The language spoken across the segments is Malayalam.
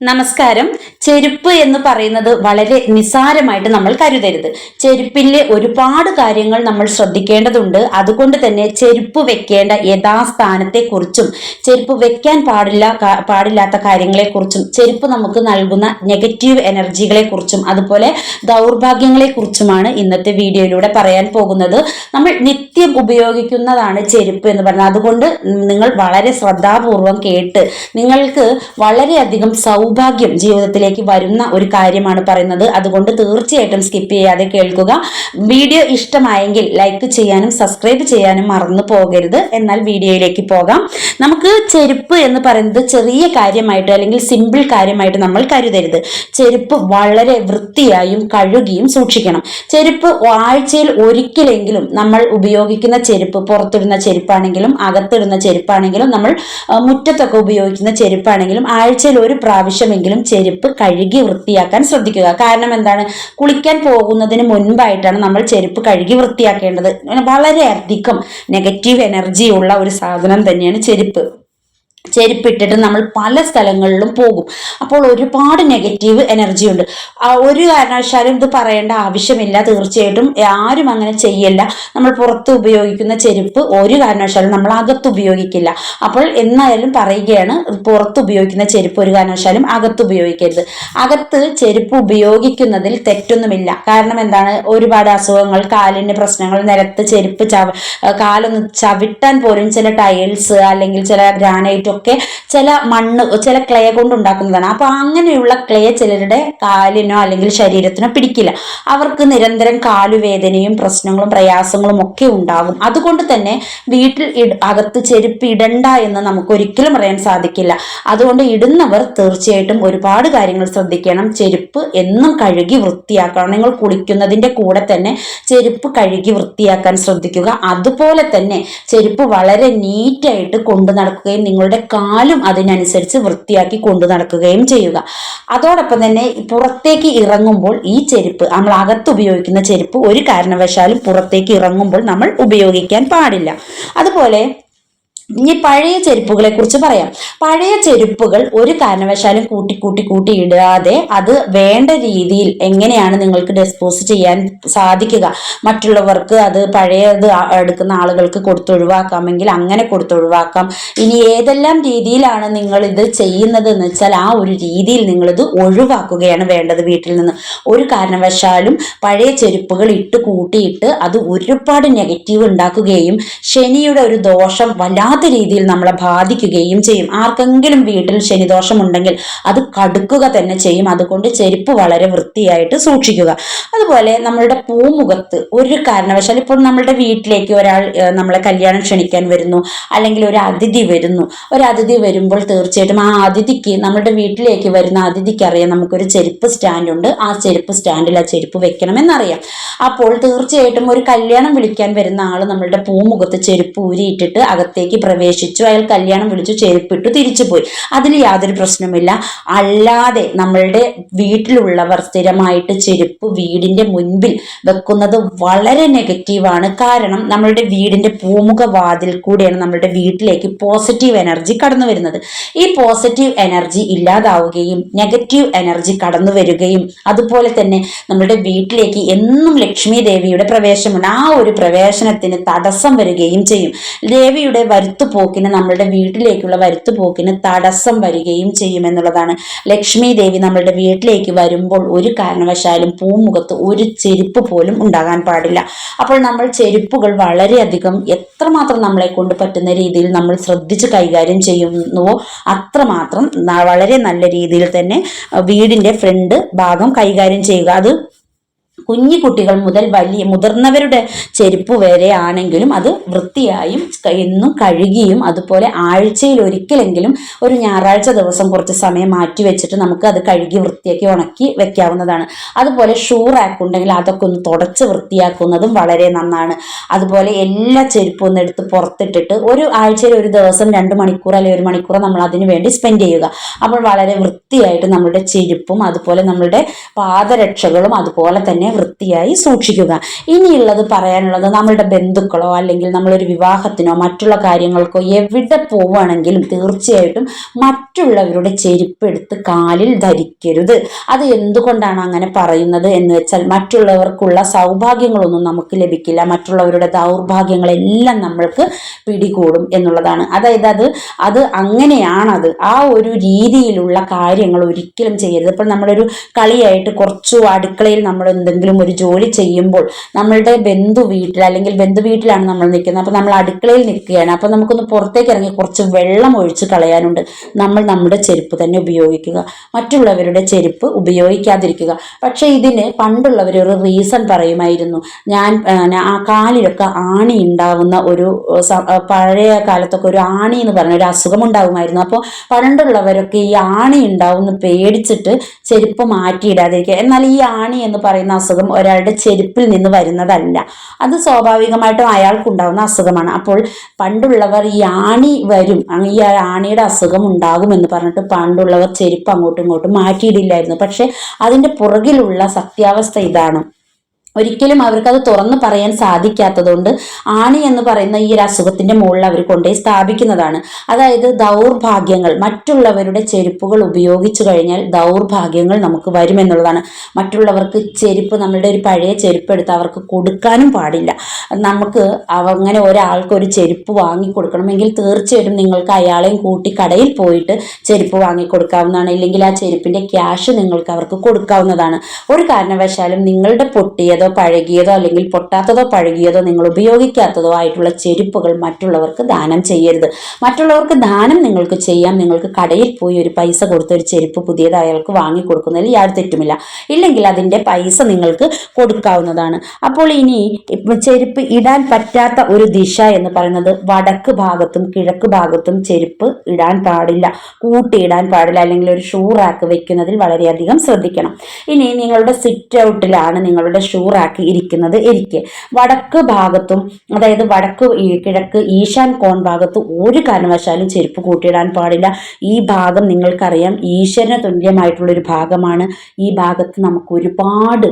നമസ്കാരം. ചെരുപ്പ് എന്ന് പറയുന്നത് വളരെ നിസാരമായിട്ട് നമ്മൾ കരുതരുത്. ചെരുപ്പിലെ ഒരുപാട് കാര്യങ്ങൾ നമ്മൾ ശ്രദ്ധിക്കേണ്ടതുണ്ട്. അതുകൊണ്ട് തന്നെ ചെരുപ്പ് വെക്കേണ്ട യഥാസ്ഥാനത്തെക്കുറിച്ചും ചെരുപ്പ് വെക്കാൻ പാടില്ല പാടില്ലാത്ത കാര്യങ്ങളെക്കുറിച്ചും ചെരുപ്പ് നമുക്ക് നൽകുന്ന നെഗറ്റീവ് എനർജികളെക്കുറിച്ചും അതുപോലെ ദൗർഭാഗ്യങ്ങളെ കുറിച്ചുമാണ് ഇന്നത്തെ വീഡിയോയിലൂടെ പറയാൻ പോകുന്നത്. നമ്മൾ നിത്യം ഉപയോഗിക്കുന്നതാണ് ചെരുപ്പ് എന്ന് പറയുന്നത് അതുകൊണ്ട് നിങ്ങൾ വളരെ ശ്രദ്ധാപൂർവം കേട്ട് നിങ്ങൾക്ക് വളരെയധികം സൗഭാഗ്യം ജീവിതത്തിലേക്ക് വരുന്ന ഒരു കാര്യമാണ് പറയുന്നത്. അതുകൊണ്ട് തീർച്ചയായിട്ടും സ്കിപ്പ് ചെയ്യാതെ കേൾക്കുക. വീഡിയോ ഇഷ്ടമായെങ്കിൽ ലൈക്ക് ചെയ്യാനും സബ്സ്ക്രൈബ് ചെയ്യാനും മറന്നു പോകരുത്. എന്നാൽ വീഡിയോയിലേക്ക് പോകാം. നമുക്ക് ചെരുപ്പ് എന്ന് പറയുന്നത് ചെറിയ കാര്യമായിട്ട് അല്ലെങ്കിൽ സിമ്പിൾ കാര്യമായിട്ട് നമ്മൾ കരുതരുത്. ചെരുപ്പ് വളരെ വൃത്തിയായും കഴുകിയും സൂക്ഷിക്കണം. ചെരുപ്പ് ആഴ്ചയിൽ ഒരിക്കലെങ്കിലും നമ്മൾ ഉപയോഗിക്കുന്ന ചെരുപ്പ് പുറത്തിടുന്ന ചെരുപ്പാണെങ്കിലും അകത്തിടുന്ന ചെരുപ്പാണെങ്കിലും നമ്മൾ മുറ്റത്തൊക്കെ ഉപയോഗിക്കുന്ന ചെരുപ്പാണെങ്കിലും ആഴ്ചയിൽ ഒരു പ്രാവശ്യമെങ്കിലും ചെരുപ്പ് കഴുകി വൃത്തിയാക്കാൻ ശ്രദ്ധിക്കുക. കാരണം എന്താണ്? കുളിക്കാൻ പോകുന്നതിന് മുൻപായിട്ടാണ് നമ്മൾ ചെരുപ്പ് കഴുകി വൃത്തിയാക്കേണ്ടത്. വളരെയധികം നെഗറ്റീവ് എനർജി ഉള്ള ഒരു സാധനം തന്നെയാണ് ചെരുപ്പ്. ചെരുപ്പിട്ടിട്ട് നമ്മൾ പല സ്ഥലങ്ങളിലും പോകും. അപ്പോൾ ഒരുപാട് നെഗറ്റീവ് എനർജി ഉണ്ട്. ഒരു കാരണവശാലും ഇത് പറയേണ്ട ആവശ്യമില്ല. തീർച്ചയായിട്ടും ആരും അങ്ങനെ ചെയ്യല്ല. നമ്മൾ പുറത്ത് ഉപയോഗിക്കുന്ന ചെരുപ്പ് ഒരു കാരണവശാലും നമ്മൾ അകത്ത് ഉപയോഗിക്കില്ല. അപ്പോൾ എന്നായാലും പറയുകയാണ് പുറത്ത് ഉപയോഗിക്കുന്ന ചെരുപ്പ് ഒരു കാരണവശാലും അകത്ത് ഉപയോഗിക്കരുത്. അകത്ത് ചെരുപ്പ് ഉപയോഗിക്കുന്നതിൽ തെറ്റൊന്നുമില്ല. കാരണം എന്താണ്? ഒരുപാട് അസുഖങ്ങൾ കാലിന് പ്രശ്നങ്ങൾ നിലത്ത് ചെരുപ്പ് ചവ കാലൊന്ന് ചവിട്ടാൻ പോലും ചില ടൈൽസ് അല്ലെങ്കിൽ ചില ഗ്രാനൈറ്റ് ഒക്കെ ചില മണ്ണ് ചില ക്ലേ കൊണ്ട് ഉണ്ടാക്കുന്നതാണ്. അപ്പൊ അങ്ങനെയുള്ള ക്ലേ ചിലരുടെ കാലിനോ അല്ലെങ്കിൽ ശരീരത്തിനോ പിടിക്കില്ല. അവർക്ക് നിരന്തരം കാലുവേദനയും പ്രശ്നങ്ങളും പ്രയാസങ്ങളും ഒക്കെ ഉണ്ടാകും അതുകൊണ്ട് തന്നെ വീട്ടിൽ അകത്ത് ചെരുപ്പ് ഇടണ്ട എന്ന് നമുക്ക് ഒരിക്കലും പറയാൻ സാധിക്കില്ല. അതുകൊണ്ട് ഇടുന്നവർ തീർച്ചയായിട്ടും ഒരുപാട് കാര്യങ്ങൾ ശ്രദ്ധിക്കണം. ചെരുപ്പ് എന്നും കഴുകി വൃത്തിയാക്കണം. നിങ്ങൾ കുളിക്കുന്നതിന്റെ കൂടെ തന്നെ ചെരുപ്പ് കഴുകി വൃത്തിയാക്കാൻ ശ്രദ്ധിക്കുക. അതുപോലെ തന്നെ ചെരുപ്പ് വളരെ നീറ്റായിട്ട് കൊണ്ടു നടക്കുകയും നിങ്ങളുടെ കാലും അതിനനുസരിച്ച് വൃത്തിയാക്കി കൊണ്ടു നടക്കുകയും ചെയ്യുക. അതോടൊപ്പം തന്നെ പുറത്തേക്ക് ഇറങ്ങുമ്പോൾ ഈ ചെരുപ്പ് നമ്മൾ അകത്ത് ഉപയോഗിക്കുന്ന ചെരുപ്പ് ഒരു കാരണവശാലും പുറത്തേക്ക് ഇറങ്ങുമ്പോൾ നമ്മൾ ഉപയോഗിക്കാൻ പാടില്ല. അതുപോലെ ഇനി പഴയ ചെരുപ്പുകളെ കുറിച്ച് പറയാം. പഴയ ചെരുപ്പുകൾ ഒരു കാരണവശാലും കൂട്ടി കൂട്ടി കൂട്ടി ഇടാതെ അത് വേണ്ട രീതിയിൽ എങ്ങനെയാണ് നിങ്ങൾക്ക് ഡിസ്പോസ് ചെയ്യാൻ സാധിക്കുക? മറ്റുള്ളവർക്ക് അത് പഴയത് എടുക്കുന്ന ആളുകൾക്ക് കൊടുത്തൊഴിവാക്കാമെങ്കിൽ അങ്ങനെ കൊടുത്തൊഴിവാക്കാം. ഇനി ഏതെല്ലാം രീതിയിലാണ് നിങ്ങൾ ഇത് ചെയ്യുന്നത് എന്ന് വെച്ചാൽ ആ ഒരു രീതിയിൽ നിങ്ങൾ ഇത് ഒഴിവാക്കുകയാണ് വേണ്ടത് വീട്ടിൽ നിന്ന്. ഒരു കാരണവശാലും പഴയ ചെരുപ്പുകൾ ഇട്ട് കൂട്ടിയിട്ട് അത് ഒരുപാട് നെഗറ്റീവ് ഉണ്ടാക്കുകയും ശനിയുടെ ഒരു ദോഷം വല്ലാത്ത രീതിയിൽ നമ്മളെ ബാധിക്കുകയും ചെയ്യും. ആർക്കെങ്കിലും വീട്ടിൽ ശനിദോഷം ഉണ്ടെങ്കിൽ അത് കടുക്കുക തന്നെ ചെയ്യും. അതുകൊണ്ട് ചെരുപ്പ് വളരെ വൃത്തിയായിട്ട് സൂക്ഷിക്കുക. അതുപോലെ നമ്മളുടെ പൂമുഖത്ത് ഒരു കാരണവശാൽ ഇപ്പോൾ നമ്മളുടെ വീട്ടിലേക്ക് ഒരാൾ നമ്മളെ കല്യാണം ക്ഷണിക്കാൻ വരുന്നു. അല്ലെങ്കിൽ ഒരു അതിഥി വരുന്നു. ഒരു അതിഥി വരുമ്പോൾ തീർച്ചയായിട്ടും ആ അതിഥിക്ക് നമ്മളുടെ വീട്ടിലേക്ക് വരുന്ന അതിഥിക്ക് അറിയാം നമുക്കൊരു ചെരുപ്പ് സ്റ്റാൻഡ് ഉണ്ട് ആ ചെരുപ്പ് സ്റ്റാൻഡിൽ ആ ചെരുപ്പ് വെക്കണമെന്നറിയാം. അപ്പോൾ തീർച്ചയായിട്ടും ഒരു കല്യാണം വിളിക്കാൻ വരുന്ന ആൾ നമ്മളുടെ പൂമുഖത്ത് ചെരുപ്പ് ഊരിയിട്ടിട്ട് അകത്തേക്ക് പ്രവേശിച്ചു അയാൾ കല്യാണം വിളിച്ചു ചെരുപ്പിട്ടു തിരിച്ചു പോയി അതിൽ യാതൊരു പ്രശ്നമില്ല അല്ലാതെ നമ്മളുടെ വീട്ടിലുള്ളവർ സ്ഥിരമായിട്ട് ചെരുപ്പ് വീടിന്റെ മുൻപിൽ വെക്കുന്നത് വളരെ നെഗറ്റീവാണ് കാരണം നമ്മളുടെ വീടിന്റെ പൂമുഖ വാതിൽ കൂടെയാണ് നമ്മളുടെ വീട്ടിലേക്ക് പോസിറ്റീവ് എനർജി കടന്നു വരുന്നത്. ഈ പോസിറ്റീവ് എനർജി ഇല്ലാതാവുകയും നെഗറ്റീവ് എനർജി കടന്നു വരികയും അതുപോലെ തന്നെ നമ്മുടെ വീട്ടിലേക്ക് എന്നും ലക്ഷ്മി ദേവിയുടെ പ്രവേശനമുണ്ട് ആ ഒരു പ്രവേശനത്തിന് തടസ്സം വരികയും ചെയ്യും. ദേവിയുടെ വരുത്തുപോക്കിന് നമ്മളുടെ വീട്ടിലേക്കുള്ള വരുത്തുപോക്കിന് തടസ്സം വരികയും ചെയ്യുമെന്നുള്ളതാണ്. ലക്ഷ്മി ദേവി നമ്മളുടെ വീട്ടിലേക്ക് വരുമ്പോൾ ഒരു കാരണവശാലും പൂമുഖത്ത് ഒരു ചെരുപ്പ് പോലും ഉണ്ടാകാൻ പാടില്ല. അപ്പോൾ നമ്മൾ ചെരുപ്പുകൾ വളരെയധികം എത്രമാത്രം നമ്മളെ കൊണ്ട് പറ്റുന്ന രീതിയിൽ നമ്മൾ ശ്രദ്ധിച്ച് കൈകാര്യം ചെയ്യുന്നുവോ അത്രമാത്രം വളരെ നല്ല രീതിയിൽ തന്നെ വീടിന്റെ ഫ്രണ്ട് ഭാഗം കൈകാര്യം ചെയ്യുക. അത് കുഞ്ഞു കുട്ടികൾ മുതൽ വലിയ മുതിർന്നവരുടെ ചെരുപ്പ് വരെ ആണെങ്കിലും അത് വൃത്തിയായും എന്നും കഴുകിയും അതുപോലെ ആഴ്ചയിൽ ഒരിക്കലെങ്കിലും ഒരു ഞായറാഴ്ച ദിവസം കുറച്ച് സമയം മാറ്റി വെച്ചിട്ട് നമുക്ക് അത് കഴുകി വൃത്തിയാക്കി ഉണക്കി വെക്കാവുന്നതാണ്. അതുപോലെ ഷൂ റാക്ക് ഉണ്ടെങ്കിൽ അതൊക്കെ ഒന്ന് തുടച്ച് വൃത്തിയാക്കുന്നതും വളരെ നന്നാണ്. അതുപോലെ എല്ലാ ചെരുപ്പും ഒന്ന് എടുത്ത് പുറത്തിട്ടിട്ട് ഒരു ആഴ്ചയിൽ ഒരു ദിവസം രണ്ട് മണിക്കൂർ അല്ലെങ്കിൽ ഒരു മണിക്കൂർ നമ്മൾ അതിന് വേണ്ടി സ്പെൻഡ് ചെയ്യുക. അപ്പോൾ വളരെ വൃത്തിയായിട്ട് നമ്മുടെ ചെരുപ്പും അതുപോലെ നമ്മളുടെ പാദരക്ഷകളും അതുപോലെ തന്നെ വൃത്തിയായി സൂക്ഷിക്കുക. ഇനിയുള്ളത് പറയാനുള്ളത് നമ്മളുടെ ബന്ധുക്കളോ അല്ലെങ്കിൽ നമ്മളൊരു വിവാഹത്തിനോ മറ്റുള്ള കാര്യങ്ങൾക്കോ എവിടെ പോവുകയാണെങ്കിലും തീർച്ചയായിട്ടും മറ്റുള്ളവരുടെ ചെരുപ്പ് എടുത്ത് കാലിൽ ധരിക്കരുത്. അത് എന്തുകൊണ്ടാണ് അങ്ങനെ പറയുന്നത് എന്ന് വെച്ചാൽ മറ്റുള്ളവർക്കുള്ള സൗഭാഗ്യങ്ങളൊന്നും നമുക്ക് ലഭിക്കില്ല. മറ്റുള്ളവരുടെ ദൗർഭാഗ്യങ്ങളെല്ലാം നമ്മൾക്ക് പിടികൂടും എന്നുള്ളതാണ്. അതായത് അത് അത് അങ്ങനെയാണത്. ആ ഒരു രീതിയിലുള്ള കാര്യങ്ങൾ ഒരിക്കലും ചെയ്യരുത്. ഇപ്പോൾ നമ്മളൊരു കളിയായിട്ട് കുറച്ചു അടുക്കളയിൽ നമ്മൾ എന്തെങ്കിലും ഒരു ജോലി ചെയ്യുമ്പോൾ നമ്മളുടെ ബന്ധു വീട്ടിൽ അല്ലെങ്കിൽ ബന്ധു വീട്ടിലാണ് നമ്മൾ നിൽക്കുന്നത്. അപ്പോൾ നമ്മൾ അടുക്കളയിൽ നിൽക്കുകയാണ്. അപ്പോൾ നമുക്കൊന്ന് പുറത്തേക്ക് ഇറങ്ങി കുറച്ച് വെള്ളം ഒഴിച്ച് കളയാനുണ്ട്. നമ്മൾ നമ്മുടെ ചെരുപ്പ് തന്നെ ഉപയോഗിക്കുക. മറ്റുള്ളവരുടെ ചെരുപ്പ് ഉപയോഗിക്കാതിരിക്കുക. പക്ഷേ ഇതിന് പണ്ടുള്ളവർ ഒരു റീസൺ പറയുമായിരുന്നു. ഞാൻ ആ കാലിലൊക്കെ ആണി ഉണ്ടാവുന്ന ഒരു പഴയ കാലത്തൊക്കെ ഒരു ആണി എന്ന് പറഞ്ഞ ഒരു അസുഖം ഉണ്ടാകുമായിരുന്നു അപ്പോൾ പണ്ടുള്ളവരൊക്കെ ഈ ആണി ഉണ്ടാവുമെന്ന് പേടിച്ചിട്ട് ചെരുപ്പ് മാറ്റിയിടാതിരിക്കുക. എന്നാൽ ഈ ആണി എന്ന് പറയുന്ന അസുഖം ഒരാളുടെ ചെരുപ്പിൽ നിന്ന് വരുന്നതല്ല. അത് സ്വാഭാവികമായിട്ടും അയാൾക്കുണ്ടാവുന്ന അസുഖമാണ്. അപ്പോൾ പണ്ടുള്ളവർ ഈ ആണി വരും. ഈ ആണിയുടെ അസുഖം ഉണ്ടാകുമെന്ന് പറഞ്ഞിട്ട് പണ്ടുള്ളവർ ചെരുപ്പ് അങ്ങോട്ടും ഇങ്ങോട്ടും മാറ്റിയിടില്ലായിരുന്നു. പക്ഷെ അതിന്റെ പുറകിലുള്ള സത്യാവസ്ഥ ഇതാണ്. ഒരിക്കലും അവർക്കത് തുറന്നു പറയാൻ സാധിക്കാത്തതുകൊണ്ട് ആണി എന്ന് പറയുന്ന ഈ ഒരു അസുഖത്തിന്റെ മുകളിൽ അവർ കൊണ്ടുപോയി സ്ഥാപിക്കുന്നതാണ്. അതായത് ദൗർഭാഗ്യങ്ങൾ മറ്റുള്ളവരുടെ ചെരുപ്പുകൾ ഉപയോഗിച്ചു കഴിഞ്ഞാൽ ദൗർഭാഗ്യങ്ങൾ നമുക്ക് വരുമെന്നുള്ളതാണ് മറ്റുള്ളവർക്ക് ചെരുപ്പ് നമ്മളുടെ ഒരു പഴയ ചെരുപ്പ് എടുത്ത് അവർക്ക് കൊടുക്കാനും പാടില്ല. നമുക്ക് അങ്ങനെ ഒരാൾക്ക് ഒരു ചെരുപ്പ് വാങ്ങി കൊടുക്കണമെങ്കിൽ തീർച്ചയായിട്ടും നിങ്ങൾക്ക് അയാളെയും കൂട്ടി കടയിൽ പോയിട്ട് ചെരുപ്പ് വാങ്ങി കൊടുക്കാവുന്നതാണ് ഇല്ലെങ്കിൽ ആ ചെരുപ്പിന്റെ ക്യാഷ് നിങ്ങൾക്ക് അവർക്ക് കൊടുക്കാവുന്നതാണ്. ഒരു കാരണവശാലും നിങ്ങളുടെ പൊട്ടിയത് പഴകിയതോ പഴകിയതോ അല്ലെങ്കിൽ പൊട്ടാത്തതോ പഴകിയതോ നിങ്ങൾ ഉപയോഗിക്കാത്തതോ ആയിട്ടുള്ള ചെരുപ്പുകൾ മറ്റുള്ളവർക്ക് ദാനം ചെയ്യരുത്. മറ്റുള്ളവർക്ക് ദാനം നിങ്ങൾക്ക് ചെയ്യാം. നിങ്ങൾക്ക് കടയിൽ പോയി ഒരു പൈസ കൊടുത്ത് ഒരു ചെരുപ്പ് പുതിയത് അയാൾക്ക് വാങ്ങി കൊടുക്കുന്നതിൽ യാതൊരു തെറ്റുമില്ല. ഇല്ലെങ്കിൽ അതിന്റെ പൈസ നിങ്ങൾക്ക് കൊടുക്കാവുന്നതാണ്. അപ്പോൾ ഇനി ചെരുപ്പ് ഇടാൻ പറ്റാത്ത ഒരു ദിശ എന്ന് പറയുന്നത് വടക്ക് ഭാഗത്തും കിഴക്ക് ഭാഗത്തും ചെരുപ്പ് ഇടാൻ പാടില്ല. കൂട്ടിയിടാൻ പാടില്ല. അല്ലെങ്കിൽ ഒരു ഷൂ റാക്ക് വെക്കുന്നതിൽ വളരെയധികം ശ്രദ്ധിക്കണം. ഇനി നിങ്ങളുടെ സിറ്റ് ഔട്ടിലാണ് നിങ്ങളുടെ ഷൂ റാക്ക് ഇരിക്കുന്നത് ഇരിക്കെ വടക്ക് ഭാഗത്തും അതായത് വടക്ക് കിഴക്ക് ഈശാൻ കോൺ ഭാഗത്തും ഒരു കാരണവശാലും ചെരുപ്പ് കൂട്ടിയിടാൻ പാടില്ല. ഈ ഭാഗം നിങ്ങൾക്കറിയാം ഈശ്വരന് തുല്യമായിട്ടുള്ളൊരു ഭാഗമാണ്. ഈ ഭാഗത്ത് നമുക്ക് ഒരുപാട്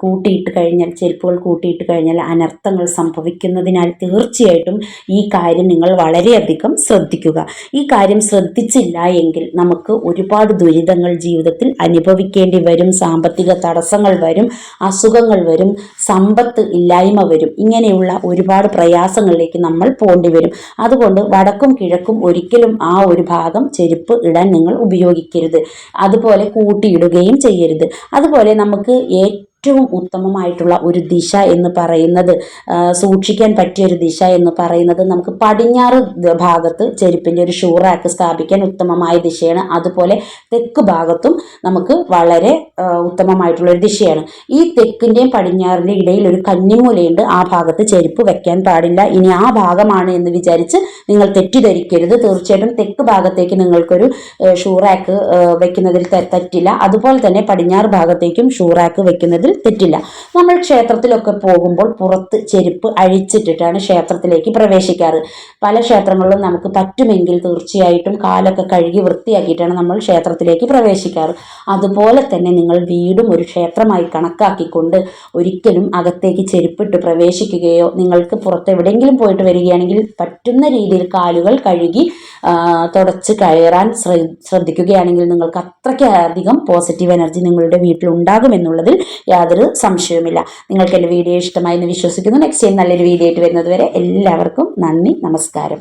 കൂട്ടിയിട്ട് കഴിഞ്ഞാൽ ചെരുപ്പുകൾ കൂട്ടിയിട്ട് കഴിഞ്ഞാൽ അനർത്ഥങ്ങൾ സംഭവിക്കുന്നതിനാൽ തീർച്ചയായിട്ടും ഈ കാര്യം നിങ്ങൾ വളരെയധികം ശ്രദ്ധിക്കുക. ഈ കാര്യം ശ്രദ്ധിച്ചില്ല എങ്കിൽ നമുക്ക് ഒരുപാട് ദുരിതങ്ങൾ ജീവിതത്തിൽ അനുഭവിക്കേണ്ടി വരും സാമ്പത്തിക തടസ്സങ്ങൾ വരും അസുഖങ്ങൾ വരും സമ്പത്ത് ഇല്ലായ്മ വരും. ഇങ്ങനെയുള്ള ഒരുപാട് പ്രയാസങ്ങളിലേക്ക് നമ്മൾ പോകേണ്ടി വരും. അതുകൊണ്ട് വടക്കും കിഴക്കും ഒരിക്കലും ആ ഒരു ഭാഗം ചെരുപ്പ് ഇടാൻ നിങ്ങൾ ഉപയോഗിക്കരുത്. അതുപോലെ കൂട്ടിയിടുകയും ചെയ്യരുത്. അതുപോലെ നമുക്ക് ഏറ്റവും ഏറ്റവും ഉത്തമമായിട്ടുള്ള ഒരു ദിശ എന്ന് പറയുന്നത് സൂക്ഷിക്കാൻ പറ്റിയ ഒരു ദിശ എന്ന് പറയുന്നത് നമുക്ക് പടിഞ്ഞാറ് ഭാഗത്ത് ചെരുപ്പിന്റെ ഒരു ഷൂ റാക്ക് സ്ഥാപിക്കാൻ ഉത്തമമായ ദിശയാണ്. അതുപോലെ തെക്ക് ഭാഗത്തും നമുക്ക് വളരെ ഉത്തമമായിട്ടുള്ള ഒരു ദിശയാണ്. ഈ തെക്കിന്റെയും പടിഞ്ഞാറിന്റെ ഇടയിൽ ഒരു കന്നിമൂലയുണ്ട്. ആ ഭാഗത്ത് ചെരുപ്പ് വെക്കാൻ പാടില്ല. ഇനി ആ ഭാഗമാണ് എന്ന് വിചാരിച്ച് നിങ്ങൾ തെറ്റിദ്ധരിക്കരുത്. തീർച്ചയായിട്ടും തെക്ക് ഭാഗത്തേക്ക് നിങ്ങൾക്കൊരു ഷൂ റാക്ക് വെക്കുന്നതിൽ തെറ്റില്ല. അതുപോലെ തന്നെ പടിഞ്ഞാറ് ഭാഗത്തേക്കും ഷൂ റാക്ക് വെക്കുന്നതിൽ തെറ്റില്ല. നമ്മൾ ക്ഷേത്രത്തിലൊക്കെ പോകുമ്പോൾ പുറത്ത് ചെരുപ്പ് അഴിച്ചിട്ടിട്ടാണ് ക്ഷേത്രത്തിലേക്ക് പ്രവേശിക്കാറ്. പല ക്ഷേത്രങ്ങളിലും നമുക്ക് പറ്റുമെങ്കിൽ തീർച്ചയായിട്ടും കാലൊക്കെ കഴുകി വൃത്തിയാക്കിയിട്ടാണ് നമ്മൾ ക്ഷേത്രത്തിലേക്ക് പ്രവേശിക്കാറ്. അതുപോലെ തന്നെ നിങ്ങൾ വീടും ഒരു ക്ഷേത്രമായി കണക്കാക്കിക്കൊണ്ട് ഒരിക്കലും അകത്തേക്ക് ചെരുപ്പിട്ട് പ്രവേശിക്കുകയോ നിങ്ങൾക്ക് പുറത്ത് എവിടെയെങ്കിലും പോയിട്ട് വരികയാണെങ്കിൽ പറ്റുന്ന രീതിയിൽ കാലുകൾ കഴുകി തുടച്ച് കയറാൻ ശ്രദ്ധിക്കുകയാണെങ്കിൽ നിങ്ങൾക്ക് അത്രയ്ക്കധികം പോസിറ്റീവ് എനർജി നിങ്ങളുടെ വീട്ടിൽ ഉണ്ടാകും എന്നുള്ളതിൽ യാതൊരു സംശയവുമില്ല. നിങ്ങൾക്ക് എന്റെ വീഡിയോ ഇഷ്ടമായി എന്ന് വിശ്വസിക്കുന്നു. നെക്സ്റ്റ് ടൈം നല്ലൊരു വീഡിയോ ആയിട്ട് വരുന്നത് വരെ എല്ലാവർക്കും നന്ദി നമസ്കാരം.